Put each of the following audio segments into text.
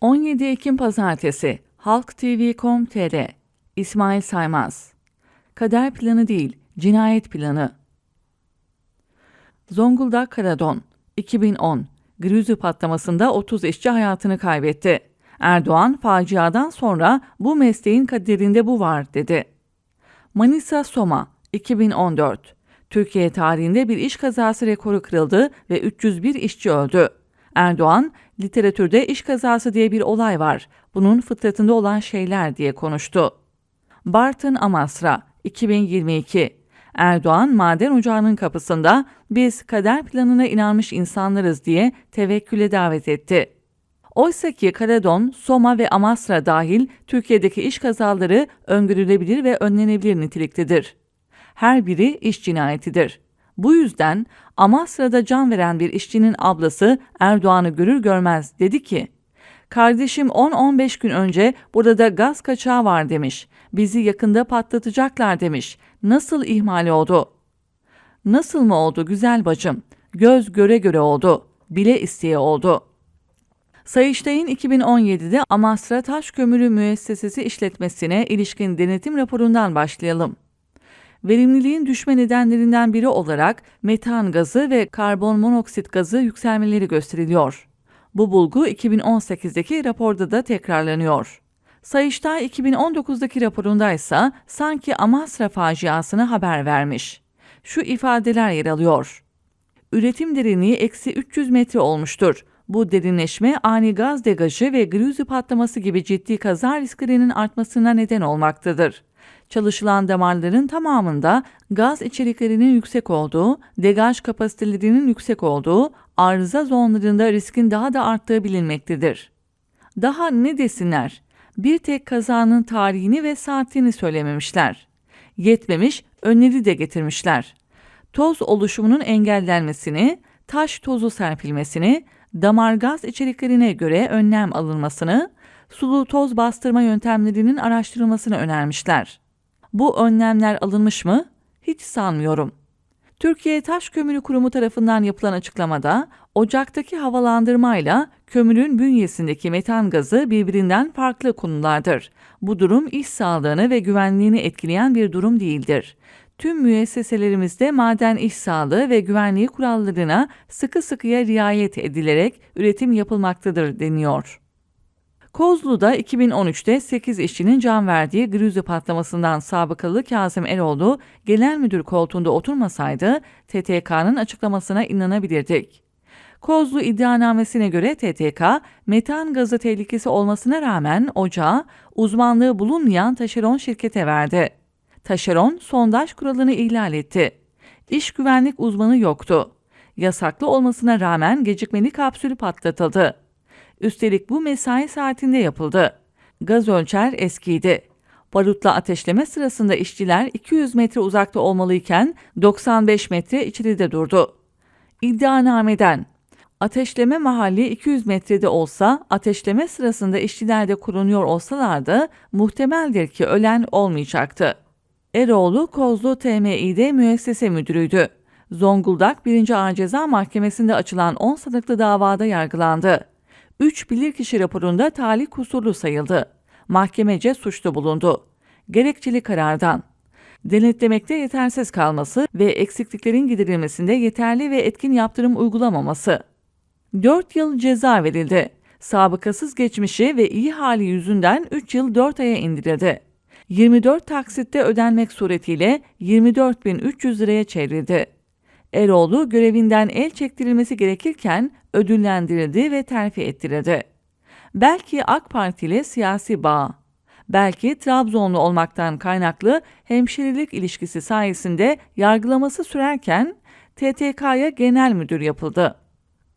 17 Ekim Pazartesi Halk TV.com.tr İsmail Saymaz Kader planı değil, cinayet planı. Zonguldak Karadon 2010 Grüzü patlamasında 30 işçi hayatını kaybetti. Erdoğan faciadan sonra bu mesleğin kaderinde bu var dedi. Manisa Soma 2014 Türkiye tarihinde bir iş kazası rekoru kırıldı ve 301 işçi öldü. Erdoğan, literatürde iş kazası diye bir olay var. Bunun fıtratında olan şeyler diye konuştu. Bartın Amasra 2022 Erdoğan maden ocağının kapısında biz kader planına inanmış insanlarız diye tevekküle davet etti. Oysa ki Karadon, Soma ve Amasra dahil Türkiye'deki iş kazaları öngörülebilir ve önlenebilir niteliktedir. Her biri iş cinayetidir. Bu yüzden Amasra'da can veren bir işçinin ablası Erdoğan'ı görür görmez dedi ki, Kardeşim 10-15 gün önce burada gaz kaçağı var demiş. Bizi yakında patlatacaklar demiş. Nasıl ihmal oldu? Nasıl mı oldu güzel bacım? Göz göre göre oldu. Bile isteye oldu. Sayıştay'ın 2017'de Amasra Taş Kömürü Müessesesi işletmesine ilişkin denetim raporundan başlayalım verimliliğin düşme nedenlerinden biri olarak metan gazı ve karbon monoksit gazı yükselmeleri gösteriliyor. Bu bulgu 2018'deki raporda da tekrarlanıyor. Sayıştay 2019'daki raporunda ise sanki Amasra faciasını haber vermiş. Şu ifadeler yer alıyor. Üretim derinliği eksi 300 metre olmuştur. Bu derinleşme ani gaz degajı ve grüzü patlaması gibi ciddi kaza risklerinin artmasına neden olmaktadır çalışılan damarların tamamında gaz içeriklerinin yüksek olduğu, degaj kapasitelerinin yüksek olduğu, arıza zonlarında riskin daha da arttığı bilinmektedir. Daha ne desinler? Bir tek kazanın tarihini ve saatini söylememişler. Yetmemiş, önleri de getirmişler. Toz oluşumunun engellenmesini, taş tozu serpilmesini, damar gaz içeriklerine göre önlem alınmasını, sulu toz bastırma yöntemlerinin araştırılmasını önermişler. Bu önlemler alınmış mı? Hiç sanmıyorum. Türkiye Taş Kömürü Kurumu tarafından yapılan açıklamada ocaktaki havalandırmayla kömürün bünyesindeki metan gazı birbirinden farklı konulardır. Bu durum iş sağlığını ve güvenliğini etkileyen bir durum değildir. Tüm müesseselerimizde maden iş sağlığı ve güvenliği kurallarına sıkı sıkıya riayet edilerek üretim yapılmaktadır deniyor. Kozlu'da 2013'te 8 işçinin can verdiği Grüzü patlamasından sabıkalı Kazım Eroğlu genel müdür koltuğunda oturmasaydı TTK'nın açıklamasına inanabilirdik. Kozlu iddianamesine göre TTK, metan gazı tehlikesi olmasına rağmen ocağı uzmanlığı bulunmayan taşeron şirkete verdi. Taşeron sondaj kuralını ihlal etti. İş güvenlik uzmanı yoktu. Yasaklı olmasına rağmen gecikmeli kapsülü patlatıldı. Üstelik bu mesai saatinde yapıldı. Gaz ölçer eskiydi. Barutla ateşleme sırasında işçiler 200 metre uzakta olmalıyken 95 metre içeride durdu. İddianameden Ateşleme mahalli 200 metrede olsa, ateşleme sırasında işçiler de kurunuyor olsalardı muhtemeldir ki ölen olmayacaktı. Eroğlu Kozlu TMİ'de müessese müdürüydü. Zonguldak 1. Ağır Ceza Mahkemesi'nde açılan 10 sanıklı davada yargılandı. 3 bilirkişi raporunda talih kusurlu sayıldı. Mahkemece suçlu bulundu. Gerekçeli karardan denetlemekte yetersiz kalması ve eksikliklerin giderilmesinde yeterli ve etkin yaptırım uygulamaması. 4 yıl ceza verildi. Sabıkasız geçmişi ve iyi hali yüzünden 3 yıl 4 aya indirildi. 24 taksitte ödenmek suretiyle 24.300 liraya çevrildi. Eroğlu görevinden el çektirilmesi gerekirken ödüllendirildi ve terfi ettirildi. Belki AK Parti ile siyasi bağ, belki Trabzonlu olmaktan kaynaklı hemşerilik ilişkisi sayesinde yargılaması sürerken TTK'ya genel müdür yapıldı.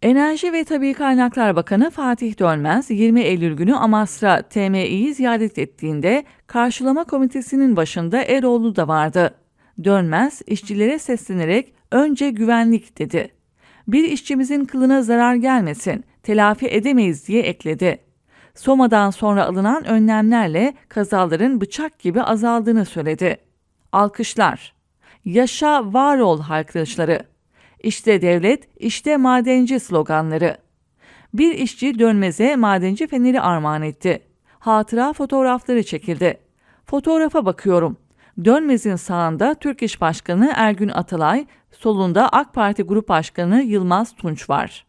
Enerji ve Tabi Kaynaklar Bakanı Fatih Dönmez 20 Eylül günü Amasra TMİ'yi ziyaret ettiğinde karşılama komitesinin başında Eroğlu da vardı. Dönmez işçilere seslenerek önce güvenlik dedi. Bir işçimizin kılına zarar gelmesin, telafi edemeyiz diye ekledi. Soma'dan sonra alınan önlemlerle kazaların bıçak gibi azaldığını söyledi. Alkışlar. Yaşa var ol haykırışları. İşte devlet, işte madenci sloganları. Bir işçi dönmeze madenci feneri armağan etti. Hatıra fotoğrafları çekildi. Fotoğrafa bakıyorum. Dönmez'in sağında Türk İş Başkanı Ergün Atalay, solunda AK Parti Grup Başkanı Yılmaz Tunç var.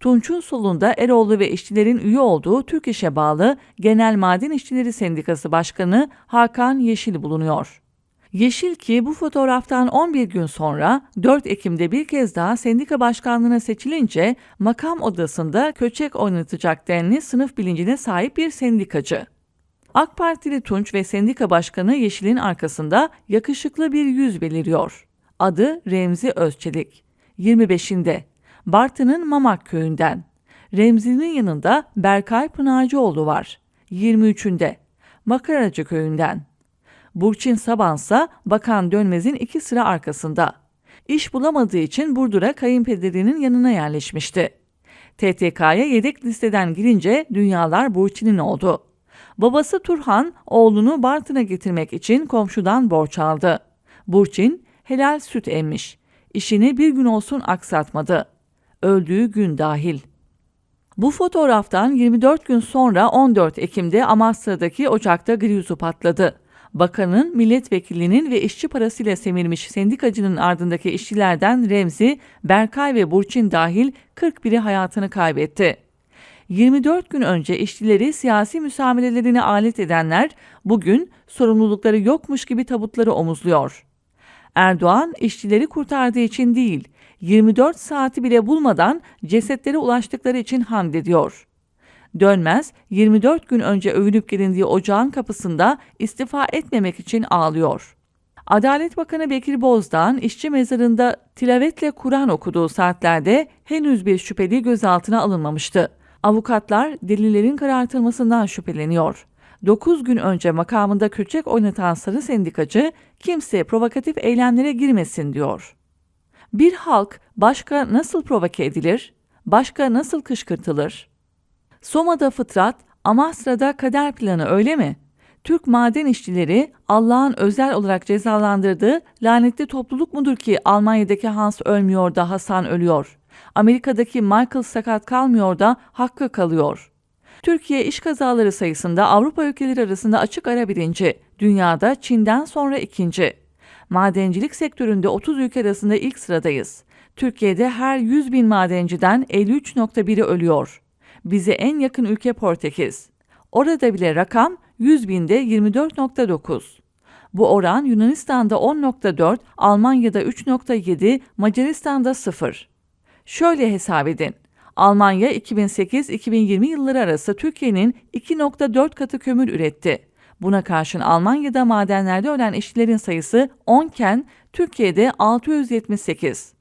Tunç'un solunda Eroğlu ve işçilerin üye olduğu Türk İş'e bağlı Genel Maden İşçileri Sendikası Başkanı Hakan Yeşil bulunuyor. Yeşil ki bu fotoğraftan 11 gün sonra 4 Ekim'de bir kez daha sendika başkanlığına seçilince makam odasında köçek oynatacak denli sınıf bilincine sahip bir sendikacı. AK Partili Tunç ve sendika başkanı Yeşil'in arkasında yakışıklı bir yüz beliriyor. Adı Remzi Özçelik. 25'inde Bartın'ın Mamak köyünden. Remzi'nin yanında Berkay Pınarcıoğlu var. 23'ünde Makaracı köyünden. Burçin Sabansa Bakan Dönmez'in iki sıra arkasında. İş bulamadığı için Burdur'a kayınpederinin yanına yerleşmişti. TTK'ya yedek listeden girince dünyalar Burçin'in oldu. Babası Turhan oğlunu Bartın'a getirmek için komşudan borç aldı. Burçin helal süt emmiş. İşini bir gün olsun aksatmadı. Öldüğü gün dahil. Bu fotoğraftan 24 gün sonra 14 Ekim'de Amasra'daki ocakta Griyuzu patladı. Bakanın, milletvekilinin ve işçi parasıyla semirmiş sendikacının ardındaki işçilerden Remzi, Berkay ve Burçin dahil 41'i hayatını kaybetti. 24 gün önce işçileri siyasi müsamelelerine alet edenler bugün sorumlulukları yokmuş gibi tabutları omuzluyor. Erdoğan işçileri kurtardığı için değil, 24 saati bile bulmadan cesetlere ulaştıkları için hamd ediyor. Dönmez 24 gün önce övünüp gelindiği ocağın kapısında istifa etmemek için ağlıyor. Adalet Bakanı Bekir Bozdağ'ın işçi mezarında tilavetle Kur'an okuduğu saatlerde henüz bir şüpheli gözaltına alınmamıştı. Avukatlar delillerin karartılmasından şüpheleniyor. 9 gün önce makamında köçek oynatan sarı sendikacı kimse provokatif eylemlere girmesin diyor. Bir halk başka nasıl provoke edilir? Başka nasıl kışkırtılır? Soma'da fıtrat, Amasra'da kader planı öyle mi? Türk maden işçileri Allah'ın özel olarak cezalandırdığı lanetli topluluk mudur ki Almanya'daki Hans ölmüyor da Hasan ölüyor? Amerika'daki Michael sakat kalmıyor da Hakkı kalıyor. Türkiye iş kazaları sayısında Avrupa ülkeleri arasında açık ara birinci, dünyada Çin'den sonra ikinci. Madencilik sektöründe 30 ülke arasında ilk sıradayız. Türkiye'de her 100 bin madenciden 53.1'i ölüyor. Bize en yakın ülke Portekiz. Orada bile rakam 100 binde 24.9. Bu oran Yunanistan'da 10.4, Almanya'da 3.7, Macaristan'da 0. Şöyle hesap edin. Almanya 2008-2020 yılları arası Türkiye'nin 2.4 katı kömür üretti. Buna karşın Almanya'da madenlerde ölen işçilerin sayısı 10 iken Türkiye'de 678.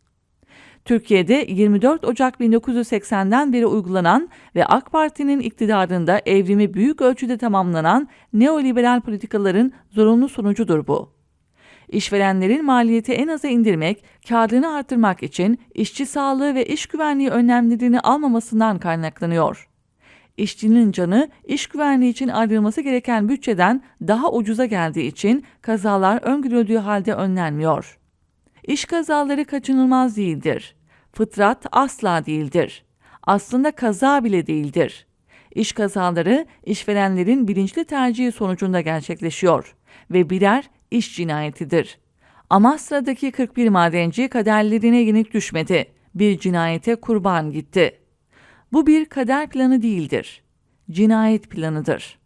Türkiye'de 24 Ocak 1980'den beri uygulanan ve AK Parti'nin iktidarında evrimi büyük ölçüde tamamlanan neoliberal politikaların zorunlu sonucudur bu. İşverenlerin maliyeti en aza indirmek, karlılığını artırmak için işçi sağlığı ve iş güvenliği önlemlerini almamasından kaynaklanıyor. İşçinin canı iş güvenliği için ayrılması gereken bütçeden daha ucuza geldiği için kazalar öngörüldüğü halde önlenmiyor. İş kazaları kaçınılmaz değildir. Fıtrat asla değildir. Aslında kaza bile değildir. İş kazaları işverenlerin bilinçli tercihi sonucunda gerçekleşiyor ve birer iş cinayetidir. Amasra'daki 41 madenci kaderlerine yenik düşmedi. Bir cinayete kurban gitti. Bu bir kader planı değildir. Cinayet planıdır.''